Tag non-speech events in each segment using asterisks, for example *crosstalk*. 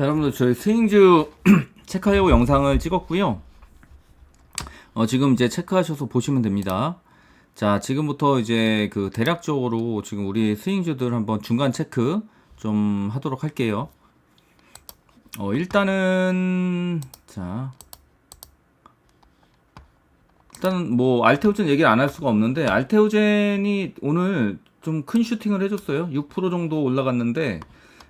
자, 여러분들 저희 스윙즈 *clears throat* 체크하려고 영상을 찍었고요. 어, 지금 이제 체크하셔서 보시면 됩니다. 자, 지금부터 이제 그 대략적으로 지금 우리 스윙즈들 한번 중간 체크 좀 하도록 할게요. 어, 일단은 자. 일단 뭐 알테오젠 얘기를 안 할 수가 없는데 알테오젠이 오늘 좀 큰 슈팅을 해줬어요. 6% 정도 올라갔는데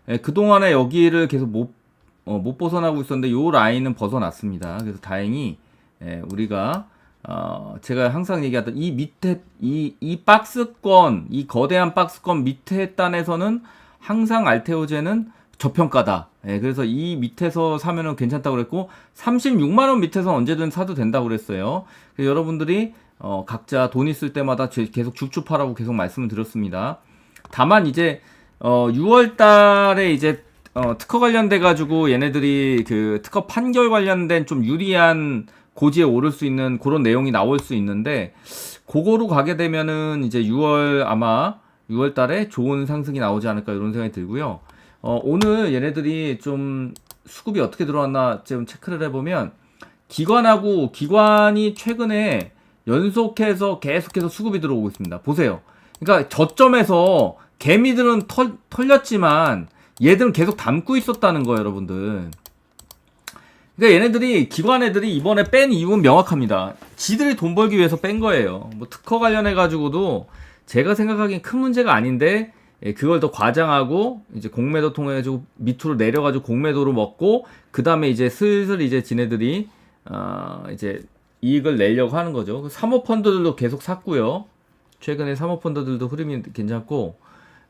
예, 그동안에 여기를 계속 못, 어, 못 벗어나고 있었는데 요 라인은 벗어났습니다. 그래서 다행히 예, 우리가 어, 제가 항상 얘기하던 이 밑에 이, 이 박스권 이 거대한 박스권 밑에 단에서는 항상 알테오제는 저평가다. 예, 그래서 이 밑에서 사면은 괜찮다고 그랬고 36만 원 밑에서 언제든 사도 된다고 그랬어요. 여러분들이 어, 각자 돈 있을 때마다 제- 계속 줍줍하라고 계속 말씀을 드렸습니다. 다만 이제 어, 6월 달에 이제 어, 특허 관련돼 가지고 얘네들이 그 특허 판결 관련된 좀 유리한 고지에 오를 수 있는 그런 내용이 나올 수 있는데 그거로 가게 되면은 이제 6월 아마 6월 달에 좋은 상승이 나오지 않을까 이런 생각이 들고요. 어, 오늘 얘네들이 좀 수급이 어떻게 들어왔나 좀 체크를 해보면 기관하고 기관이 최근에 연속해서 계속해서 수급이 들어오고 있습니다. 보세요. 그러니까 저점에서 개미들은 털, 털렸지만 얘들은 계속 담고 있었다는 거예요, 여러분들. 그러니까 얘네들이 기관 애들이 이번에 뺀 이유는 명확합니다. 지들이 돈 벌기 위해서 뺀 거예요. 뭐 특허 관련해 가지고도 제가 생각하기엔 큰 문제가 아닌데 예, 그걸 더 과장하고 이제 공매도 통해 가지고 밑으로 내려 가지고 공매도로 먹고 그다음에 이제 슬슬 이제 지네들이 어 이제 이익을 내려고 하는 거죠. 그 사모펀드들도 계속 샀고요. 최근에 사모펀드들도 흐름이 괜찮고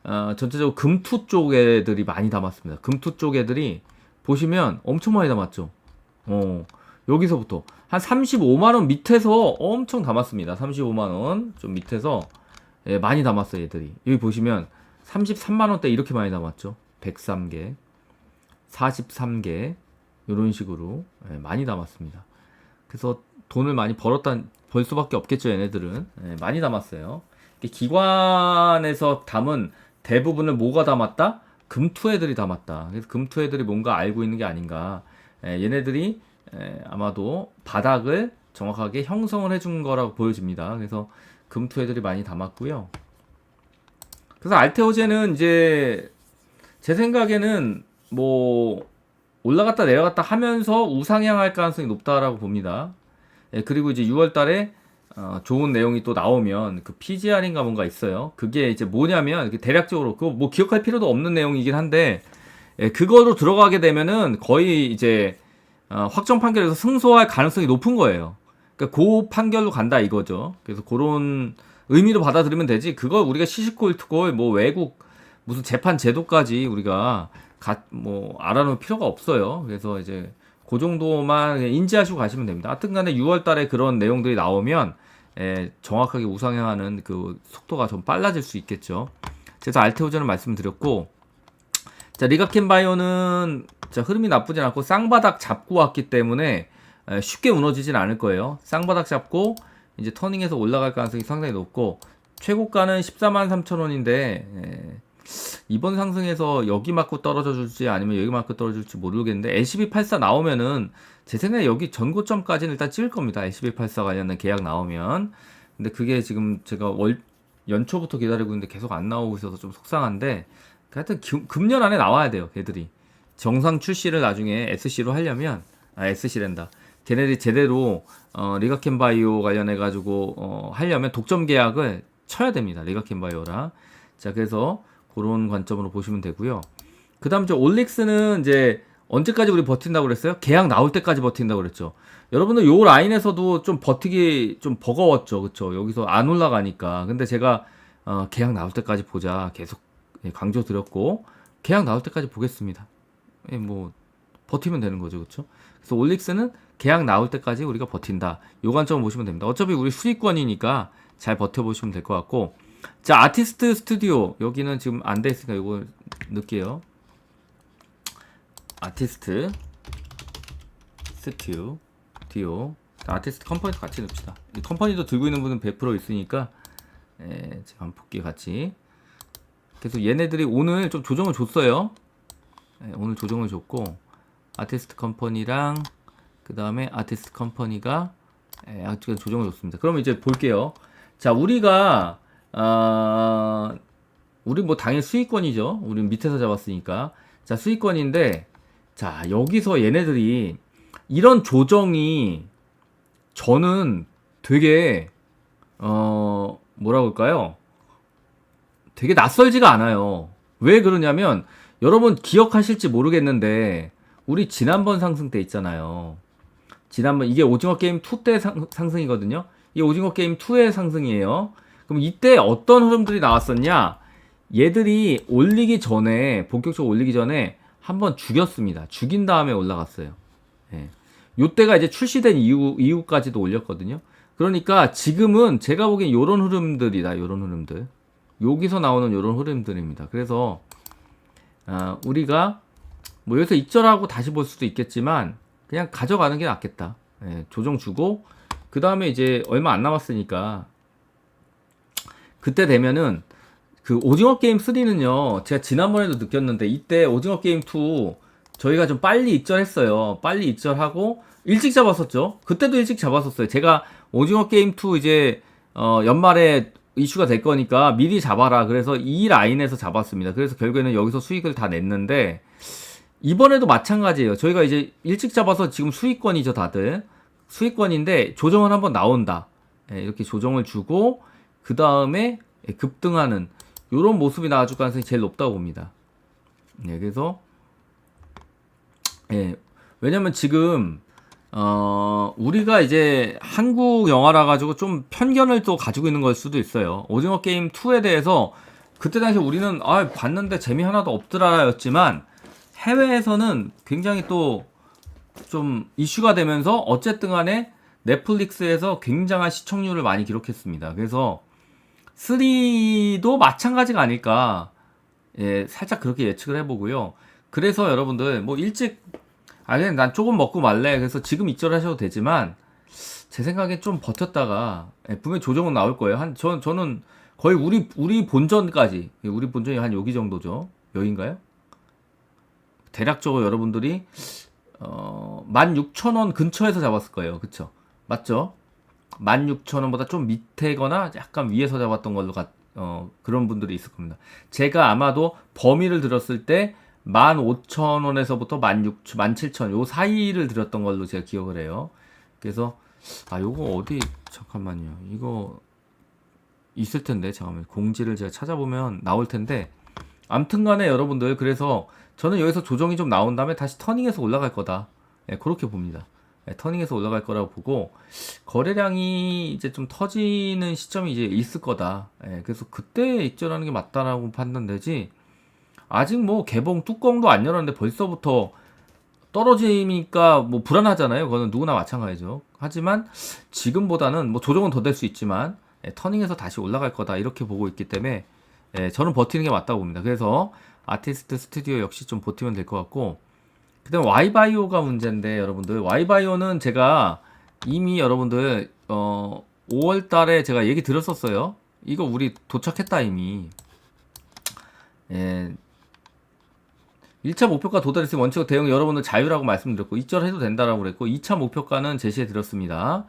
어, 전체적으로 금투 쪽 애들이 많이 담았습니다. 금투 쪽 애들이 보시면 엄청 많이 담았죠. 어, 여기서부터 한 35만 원 밑에서 엄청 담았습니다. 35만 원 좀 밑에서 예, 많이 담았어요, 얘들이. 여기 보시면 33만 원대 이렇게 많이 담았죠. 103개, 43개 이런 식으로 예, 많이 담았습니다. 그래서 돈을 많이 벌었다 벌 수밖에 없겠죠, 얘네들은. 예, 많이 담았어요. 기관에서 담은 대부분을 뭐가 담았다? 금투 애들이 담았다. 그래서 금투 애들이 뭔가 알고 있는 게 아닌가. 예, 얘네들이 예, 아마도 바닥을 정확하게 형성을 해준 거라고 보여집니다. 그래서 금투 애들이 많이 담았고요. 그래서 알테오제는 이제 제 생각에는 뭐 올라갔다 내려갔다 하면서 우상향할 가능성이 높다라고 봅니다. 예, 그리고 이제 6월 달에 어, 좋은 내용이 또 나오면 그 PGR인가 뭔가 있어요. 그게 이제 뭐냐면 대략적으로 그거 뭐 기억할 필요도 없는 내용이긴 한데 예, 그거로 들어가게 되면은 거의 이제 어, 확정 판결에서 승소할 가능성이 높은 거예요. 그러니까 그 판결로 간다 이거죠. 그래서 그런 의미로 받아들이면 되지. 그거 우리가 시시콜트고 뭐 외국 무슨 재판 제도까지 우리가 가, 뭐 알아놓을 필요가 없어요. 그래서 이제 그 정도만 인지하시고 가시면 됩니다. 하여튼간에 6월달에 그런 내용들이 나오면 예, 정확하게 우상향하는 그 속도가 좀 빨라질 수 있겠죠. 그래서 알테오전을 말씀드렸고 자 리가켄 바이오는 자 흐름이 나쁘진 않고 쌍바닥 잡고 왔기 때문에 에, 쉽게 무너지진 않을 거예요. 쌍바닥 잡고 이제 터닝해서 올라갈 가능성이 상당히 높고 최고가는 14만 3천 원인데 이번 상승에서 여기 맞고 떨어져 줄지 아니면 여기 맞고 떨어질지 모르겠는데 LCB84 나오면은 제 생각에 여기 전고점까지는 일단 찍을 겁니다. LCB84 관련된 계약 나오면 근데 그게 지금 제가 월 연초부터 기다리고 있는데 계속 안 나오고 있어서 좀 속상한데 하여튼 금- 금년 안에 나와야 돼요. 걔들이 정상 출시를 나중에 SC로 하려면 아 SC랜다. 걔네들이 제대로 어, 리가켄 바이오 관련해 가지고 어, 하려면 독점 계약을 쳐야 됩니다. 리가켄 바이오랑 자 그래서 그런 관점으로 보시면 되고요. 그 다음 저 올릭스는 이제 언제까지 우리 버틴다고 그랬어요? 계약 나올 때까지 버틴다고 그랬죠. 여러분들 요 라인에서도 좀 버티기 좀 버거웠죠. 그쵸? 여기서 안 올라가니까. 근데 제가 어, 계약 나올 때까지 보자. 계속 예, 강조 드렸고 계약 나올 때까지 보겠습니다. 예, 뭐 버티면 되는 거죠. 그쵸? 그래서 올릭스는 계약 나올 때까지 우리가 버틴다. 요 관점을 보시면 됩니다. 어차피 우리 수익권이니까 잘 버텨보시면 될 것 같고 자 아티스트 스튜디오 여기는 지금 안 돼 있으니까 이거 넣을게요. 아티스트 스튜 디오 자, 아티스트 컴퍼니도 같이 넣읍시다. 이 컴퍼니도 들고 있는 분은 100% 있으니까 예, 제가 한번 볼게요 같이. 그래서 얘네들이 오늘 좀 조정을 줬어요. 예, 오늘 조정을 줬고 아티스트 컴퍼니랑 그 다음에 아티스트 컴퍼니가 예, 조정을 줬습니다. 그러면 이제 볼게요. 자, 우리가 아 우리 뭐 당연히 수익권이죠. 우리 밑에서 잡았으니까. 자, 수익권인데 자, 여기서 얘네들이 이런 조정이 저는 되게 어 뭐라 그럴까요? 되게 낯설지가 않아요. 왜 그러냐면 여러분 기억하실지 모르겠는데 우리 지난번 상승 때 있잖아요. 지난번 이게 오징어 게임 2 때 상승이거든요. 이 오징어 게임 2의 상승이에요. 그럼 이때 어떤 흐름들이 나왔었냐? 얘들이 올리기 전에 본격적으로 올리기 전에 한번 죽였습니다. 죽인 다음에 올라갔어요. 예. 요때가 이제 출시된 이후 이후까지도 올렸거든요. 그러니까 지금은 제가 보기엔 요런 흐름들이다. 요런 흐름들. 여기서 나오는 요런 흐름들입니다. 그래서 아, 우리가 뭐 여기서 익절하고 다시 볼 수도 있겠지만 그냥 가져가는 게 낫겠다. 예, 조정 주고 그 다음에 이제 얼마 안 남았으니까 그때 되면은 그 오징어 게임 3는요 제가 지난번에도 느꼈는데 이때 오징어 게임 2 저희가 좀 빨리 입절했어요. 빨리 입절하고 일찍 잡았었죠? 그때도 일찍 잡았었어요. 제가 오징어 게임 2 이제 어 연말에 이슈가 될 거니까 미리 잡아라. 그래서 이 라인에서 잡았습니다. 그래서 결국에는 여기서 수익을 다 냈는데 이번에도 마찬가지예요. 저희가 이제 일찍 잡아서 지금 수익권이죠 다들. 수익권인데 조정은 한번 나온다. 예, 이렇게 조정을 주고 그 다음에 급등하는 이런 모습이 나와줄 가능성이 제일 높다고 봅니다. 예, 그래서 예, 왜냐면 지금 어, 우리가 이제 한국 영화라 가지고 좀 편견을 또 가지고 있는 걸 수도 있어요. 오징어 게임 2에 대해서 그때 당시 우리는 아, 봤는데 재미 하나도 없더라였지만 해외에서는 굉장히 또 좀 이슈가 되면서 어쨌든 간에 넷플릭스에서 굉장한 시청률을 많이 기록했습니다. 그래서 3도 마찬가지가 아닐까. 예, 살짝 그렇게 예측을 해보고요. 그래서 여러분들, 뭐 일찍, 아, 그냥 난 조금 먹고 말래. 그래서 지금 입절하셔도 되지만, 제 생각에 좀 버텼다가, 예, 분명히 조정은 나올 거예요. 한, 저, 저는 거의 우리, 우리 본전까지, 예, 우리 본전이 한 여기 정도죠. 여긴가요? 대략적으로 여러분들이, 어, 16,000원 근처에서 잡았을 거예요. 그쵸? 맞죠? 16,000원보다 좀 밑에거나 약간 위에서 잡았던 걸로 가, 어, 그런 분들이 있을 겁니다. 제가 아마도 범위를 들었을 때 15,000원에서부터 16,000, 17,000, 요 사이를 들었던 걸로 제가 기억을 해요. 그래서, 아, 요거 어디, 잠깐만요. 이거 있을 텐데, 잠깐만. 공지를 제가 찾아보면 나올 텐데, 암튼 간에 여러분들, 그래서 저는 여기서 조정이 좀 나온 다음에 다시 터닝해서 올라갈 거다. 예, 그렇게 봅니다. 예, 터닝해서 올라갈 거라고 보고 거래량이 이제 좀 터지는 시점이 이제 있을 거다. 예, 그래서 그때 입절하는 게 맞다라고 판단되지. 아직 뭐 개봉 뚜껑도 안 열었는데 벌써부터 떨어지니까 뭐 불안하잖아요. 그거는 누구나 마찬가지죠. 하지만 지금보다는 뭐 조정은 더 될 수 있지만 예, 터닝해서 다시 올라갈 거다 이렇게 보고 있기 때문에 예, 저는 버티는 게 맞다고 봅니다. 그래서 아티스트 스튜디오 역시 좀 버티면 될 것 같고 그다음 와이바이오가 문제인데 여러분들 와이바이오는 제가 이미 여러분들 어 5월 달에 제가 얘기 들었었어요. 이거 우리 도착했다 이미. 예. 1차 목표가 도달했으면 원칙 대응 여러분들 자유라고 말씀드렸고 입절해도 된다라고 그랬고 2차 목표가는 제시해 드렸습니다.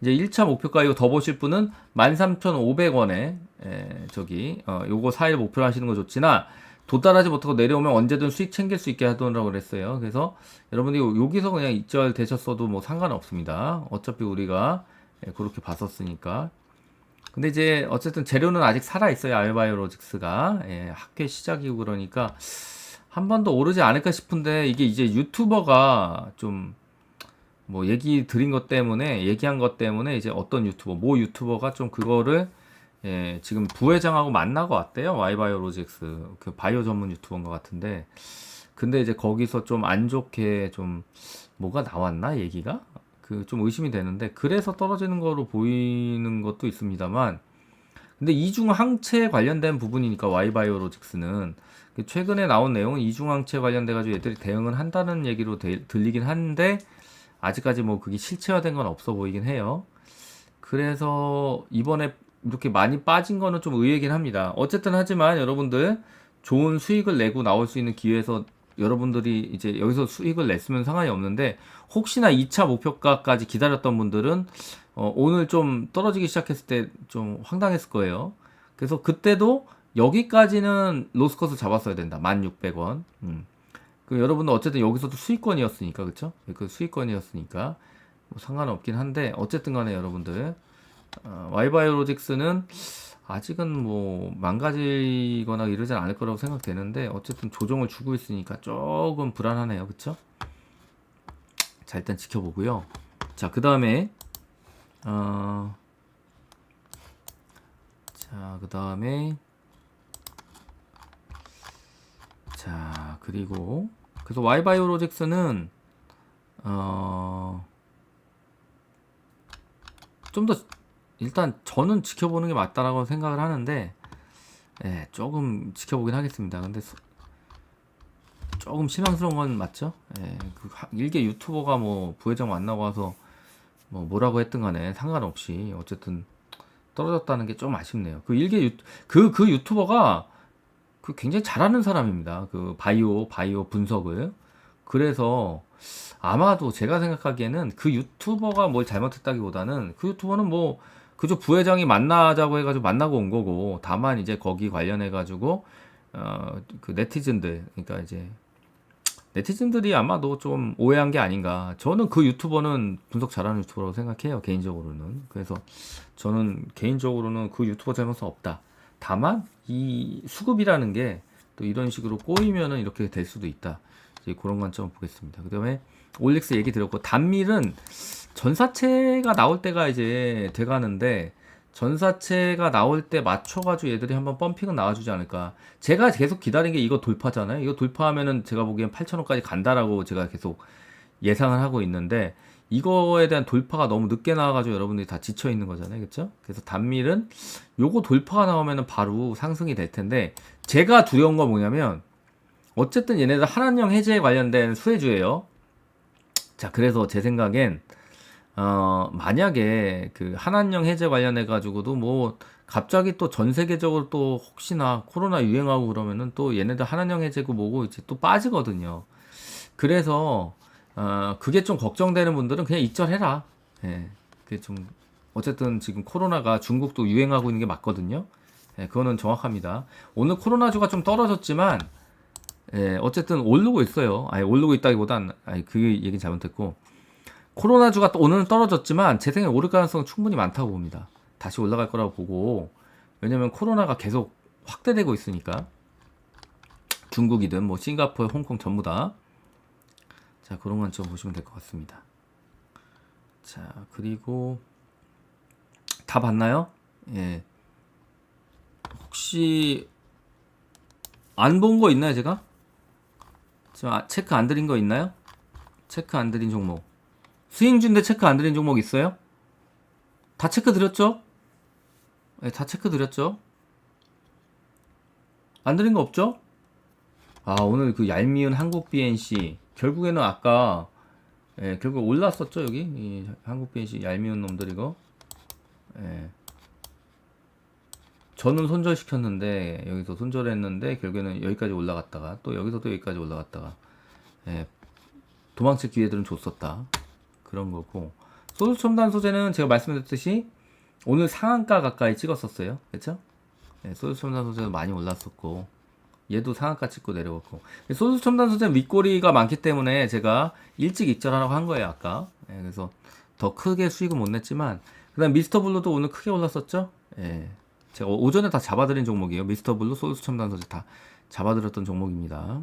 이제 1차 목표가 이거 더 보실 분은 13,500원에 에, 저기 어 요거 4일 목표로 하시는 거 좋지나 도달하지 못하고 내려오면 언제든 수익 챙길 수 있게 하더라고 그랬어요. 그래서 여러분들이 여기서 그냥 입절 되셨어도 뭐 상관없습니다. 어차피 우리가 예, 그렇게 봤었으니까. 근데 이제 어쨌든 재료는 아직 살아 있어요. 알바이오로직스가 예, 학회 시작이고 그러니까 한 번 더 오르지 않을까 싶은데 이게 이제 유튜버가 좀 뭐 얘기 드린 것 때문에 얘기한 것 때문에 이제 어떤 유튜버 모 유튜버가 좀 그거를 예, 지금 부회장하고 만나고 왔대요. 와이바이오 로직스. 그 바이오 전문 유튜버인 것 같은데. 근데 이제 거기서 좀 안 좋게 좀 뭐가 나왔나 얘기가? 그 좀 의심이 되는데 그래서 떨어지는 거로 보이는 것도 있습니다만 근데 이중 항체 관련된 부분이니까 와이바이오 로직스는 그 최근에 나온 내용은 이중 항체 관련돼 가지고 얘들이 대응을 한다는 얘기로 되, 들리긴 한데 아직까지 뭐 그게 실체화된 건 없어 보이긴 해요. 그래서 이번에 이렇게 많이 빠진 거는 좀 의외긴 합니다. 어쨌든 하지만 여러분들 좋은 수익을 내고 나올 수 있는 기회에서 여러분들이 이제 여기서 수익을 냈으면 상관이 없는데 혹시나 2차 목표가까지 기다렸던 분들은 어, 오늘 좀 떨어지기 시작했을 때 좀 황당했을 거예요. 그래서 그때도 여기까지는 로스컷을 잡았어야 된다. 1,600원. 음. 그 여러분들 어쨌든 여기서도 수익권이었으니까 그쵸? 그 수익권이었으니까 뭐 상관없긴 한데 어쨌든 간에 여러분들 어, 와이바이오로직스는 아직은 뭐 망가지거나 이러진 않을 거라고 생각되는데 어쨌든 조정을 주고 있으니까 조금 불안하네요. 그쵸? 자 일단 지켜보고요. 자 그 다음에 어, 자, 그 다음에, 자, 그리고, 그래서 와이바이오로직스는, 어, 좀 더, 일단 저는 지켜보는 게 맞다라고 생각을 하는데, 예, 조금 지켜보긴 하겠습니다. 근데, 소- 조금 실망스러운 건 맞죠? 예, 그, 하- 일개 유튜버가 뭐, 부회장 만나고 와서, 뭐, 뭐라고 했든 간에 상관없이, 어쨌든, 떨어졌다는 게 좀 아쉽네요. 그 일개 유, 그, 그 유튜버가 그 굉장히 잘하는 사람입니다. 그 바이오, 바이오 분석을. 그래서 아마도 제가 생각하기에는 그 유튜버가 뭘 잘못했다기보다는 그 유튜버는 뭐 그저 부회장이 만나자고 해가지고 만나고 온 거고 다만 이제 거기 관련해가지고 어, 그 네티즌들, 그러니까 이제 네티즌들이 아마도 좀 오해한 게 아닌가. 저는 그 유튜버는 분석 잘하는 유튜버라고 생각해요, 개인적으로는. 그래서 저는 개인적으로는 그 유튜버 잘못은 없다. 다만 이 수급이라는 게 또 이런 식으로 꼬이면은 이렇게 될 수도 있다. 이제 그런 관점을 보겠습니다. 그다음에 올릭스 얘기 드렸고 단밀은 전사체가 나올 때가 이제 돼가는데 전사체가 나올 때 맞춰가지고 얘들이 한번 펌핑은 나와주지 않을까. 제가 계속 기다린 게 이거 돌파잖아요. 이거 돌파하면은 제가 보기엔 8,000원까지 간다라고 제가 계속 예상을 하고 있는데 이거에 대한 돌파가 너무 늦게 나와가지고 여러분들이 다 지쳐 있는 거잖아요, 그렇죠? 그래서 단밀은 요거 돌파가 나오면은 바로 상승이 될 텐데 제가 두려운 건 뭐냐면 어쨌든 얘네들 한한령 해제에 관련된 수혜주예요. 자, 그래서 제 생각엔 어 만약에 그 한한령 해제 관련해 가지고도 뭐 갑자기 또 전 세계적으로 또 혹시나 코로나 유행하고 그러면은 또 얘네들 한한령 해제고 뭐고 이제 또 빠지거든요. 그래서 어, 그게 좀 걱정되는 분들은 그냥 입절해라. 예. 그게 좀, 어쨌든 지금 코로나가 중국도 유행하고 있는 게 맞거든요. 예, 그거는 정확합니다. 오늘 코로나주가 좀 떨어졌지만, 예, 어쨌든 오르고 있어요. 아니, 오르고 있다기보단, 아니, 그 얘기는 잘못했고, 코로나주가 또 오늘은 떨어졌지만, 제 생각에 오를 가능성은 충분히 많다고 봅니다. 다시 올라갈 거라고 보고, 왜냐면 코로나가 계속 확대되고 있으니까. 중국이든 뭐 싱가포르, 홍콩 전부 다. 자, 그런 관점 보시면 될 것 같습니다. 자, 그리고 다 봤나요? 예. 혹시 안 본 거 있나요, 제가? 지금 아- 체크 안 드린 거 있나요? 체크 안 드린 종목. 수익준데 체크 안 드린 종목 있어요? 다 체크 드렸죠? 예, 다 체크 드렸죠? 안 드린 거 없죠? 아, 오늘 그 얄미운 한국 BNC. 결국에는 아까, 예, 결국 올랐었죠, 여기? 이 한국 BNC 얄미운 놈들 이거. 예. 저는 손절시켰는데, 여기서 손절했는데, 결국에는 여기까지 올라갔다가, 또 여기서 또 여기까지 올라갔다가, 예, 도망칠 기회들은 줬었다. 그런 거고. 소수 첨단 소재는 제가 말씀드렸듯이, 오늘 상한가 가까이 찍었었어요. 그쵸? 예, 소수 첨단 소재도 많이 올랐었고, 얘도 상한가 찍고 내려갔고 소수 첨단 소재는 윗꼬리가 많기 때문에 제가 일찍 입절하라고 한 거예요 아까 예, 그래서 더 크게 수익은 못 냈지만 그다음 미스터 블루도 오늘 크게 올랐었죠 예, 제가 오전에 다 잡아드린 종목이에요 미스터 블루 소수 첨단 소재 다 잡아드렸던 종목입니다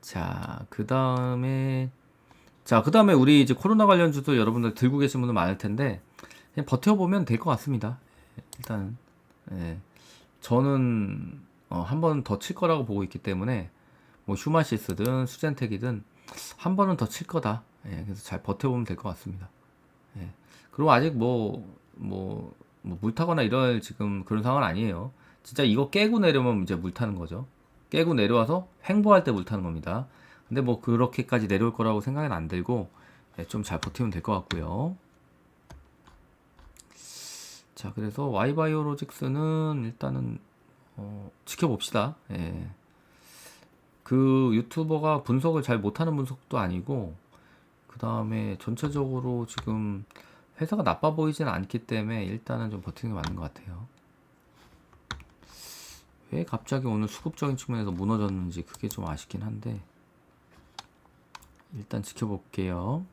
자 그 다음에 자 그 다음에 우리 이제 코로나 관련 주도 여러분들 들고 계신 분들 많을 텐데 그냥 버텨보면 될 것 같습니다 예, 일단 예. 저는 어, 한 번 더 칠 거라고 보고 있기 때문에 뭐 휴마시스든 수젠텍이든 한 번은 더 칠 거다. 예, 그래서 잘 버텨보면 될 것 같습니다. 예. 그리고 아직 뭐, 뭐, 뭐 물 타거나 이럴 지금 그런 상황은 아니에요. 진짜 이거 깨고 내려면 이제 물 타는 거죠. 깨고 내려와서 횡보할 때 물 타는 겁니다. 근데 뭐 그렇게까지 내려올 거라고 생각은 안 들고 예, 좀잘 버티면 될 것 같고요. 자, 그래서 와이바이오로직스는 일단은 어, 지켜봅시다. 예. 그 유튜버가 분석을 잘 못하는 분석도 아니고 그 다음에 전체적으로 지금 회사가 나빠 보이진 않기 때문에 일단은 좀 버티는 게 맞는 것 같아요. 왜 갑자기 오늘 수급적인 측면에서 무너졌는지 그게 좀 아쉽긴 한데 일단 지켜볼게요.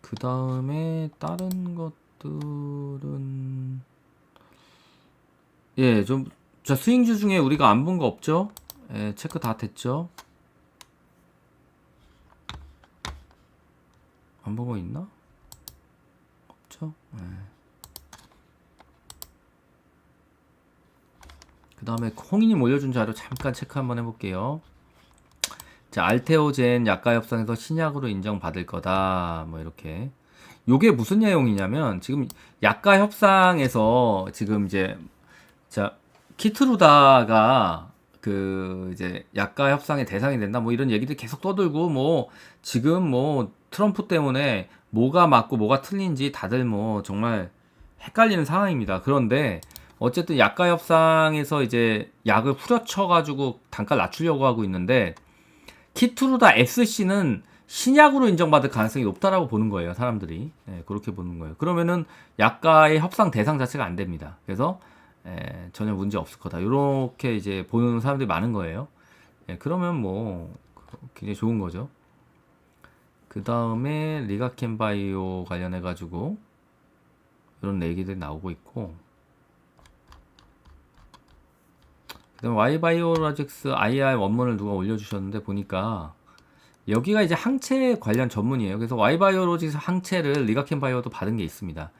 그 다음에 다른 것들은 예, 좀, 자, 스윙주 중에 우리가 안 본 거 없죠? 예, 체크 다 됐죠? 안 본 거 있나? 없죠? 예. 그 다음에 홍이님 올려준 자료 잠깐 체크 한번 해볼게요. 자, 알테오젠 약가 협상에서 신약으로 인정받을 거다. 뭐, 이렇게. 요게 무슨 내용이냐면, 지금 약가 협상에서 지금 이제 자, 키트루다가 그 이제 약가 협상의 대상이 된다 뭐 이런 얘기들 계속 떠들고 뭐 지금 뭐 트럼프 때문에 뭐가 맞고 뭐가 틀린지 다들 뭐 정말 헷갈리는 상황입니다. 그런데 어쨌든 약가 협상에서 이제 약을 후려쳐 가지고 단가를 낮추려고 하고 있는데 키트루다 SC는 신약으로 인정받을 가능성이 높다라고 보는 거예요, 사람들이. 네, 그렇게 보는 거예요. 그러면은 약가의 협상 대상 자체가 안 됩니다. 그래서 예, 전혀 문제 없을 거다. 이렇게 이제 보는 사람들이 많은 거예요. 예, 그러면 뭐 굉장히 좋은 거죠. 그 다음에 리가켄 바이오 관련해 가지고 이런 얘기들이 나오고 있고 그다음에 Y 바이오로직스 IR 원문을 누가 올려주셨는데 보니까 여기가 이제 항체 관련 전문이에요. 그래서 Y 바이오로직스 항체를 리가켄 바이오도 받은 게 있습니다.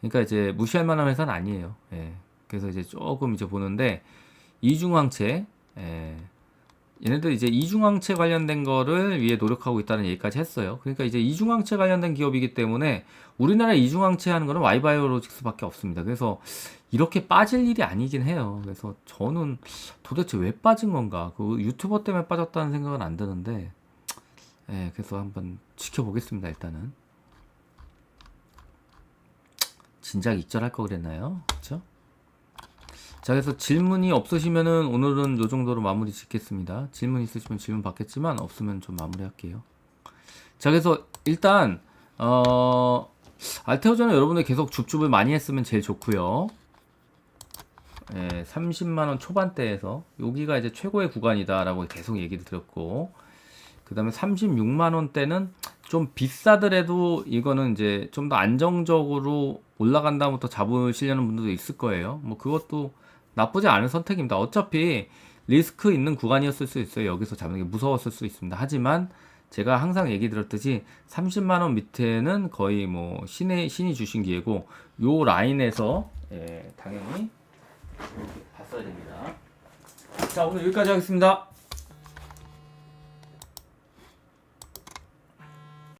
그러니까 이제 무시할 만한 회사는 아니에요. 예. 그래서 이제 조금 이제 보는데 이중항체 예. 얘네들 이제 이중항체 관련된 거를 위해 노력하고 있다는 얘기까지 했어요. 그러니까 이제 이중항체 관련된 기업이기 때문에 우리나라 이중항체 하는 거는 와이바이오로직스밖에 없습니다. 그래서 이렇게 빠질 일이 아니긴 해요. 그래서 저는 도대체 왜 빠진 건가? 그 유튜버 때문에 빠졌다는 생각은 안 드는데, 예, 그래서 한번 지켜보겠습니다. 일단은 진작 익절할 거 그랬나요? 그렇죠? 자, 그래서 질문이 없으시면은 오늘은 요 정도로 마무리 짓겠습니다. 질문 있으시면 질문 받겠지만 없으면 좀 마무리 할게요. 자, 그래서 일단 어 알테오전은 여러분들 계속 줍줍을 많이 했으면 제일 좋고요. 예, 30만 원 초반대에서 여기가 이제 최고의 구간이다라고 계속 얘기를 드렸고 그다음에 36만 원대는 좀 비싸더라도 이거는 이제 좀 더 안정적으로 올라간 다음부터 잡으시려는 분들도 있을 거예요. 뭐 그것도 나쁘지 않은 선택입니다. 어차피 리스크 있는 구간이었을 수 있어요. 여기서 잡는 게 무서웠을 수 있습니다. 하지만 제가 항상 얘기 드렸듯이 30만 원 밑에는 거의 뭐 신의 신이 주신 기회고 요 라인에서 예, 당연히 봤어야 됩니다. 자 오늘 여기까지 하겠습니다.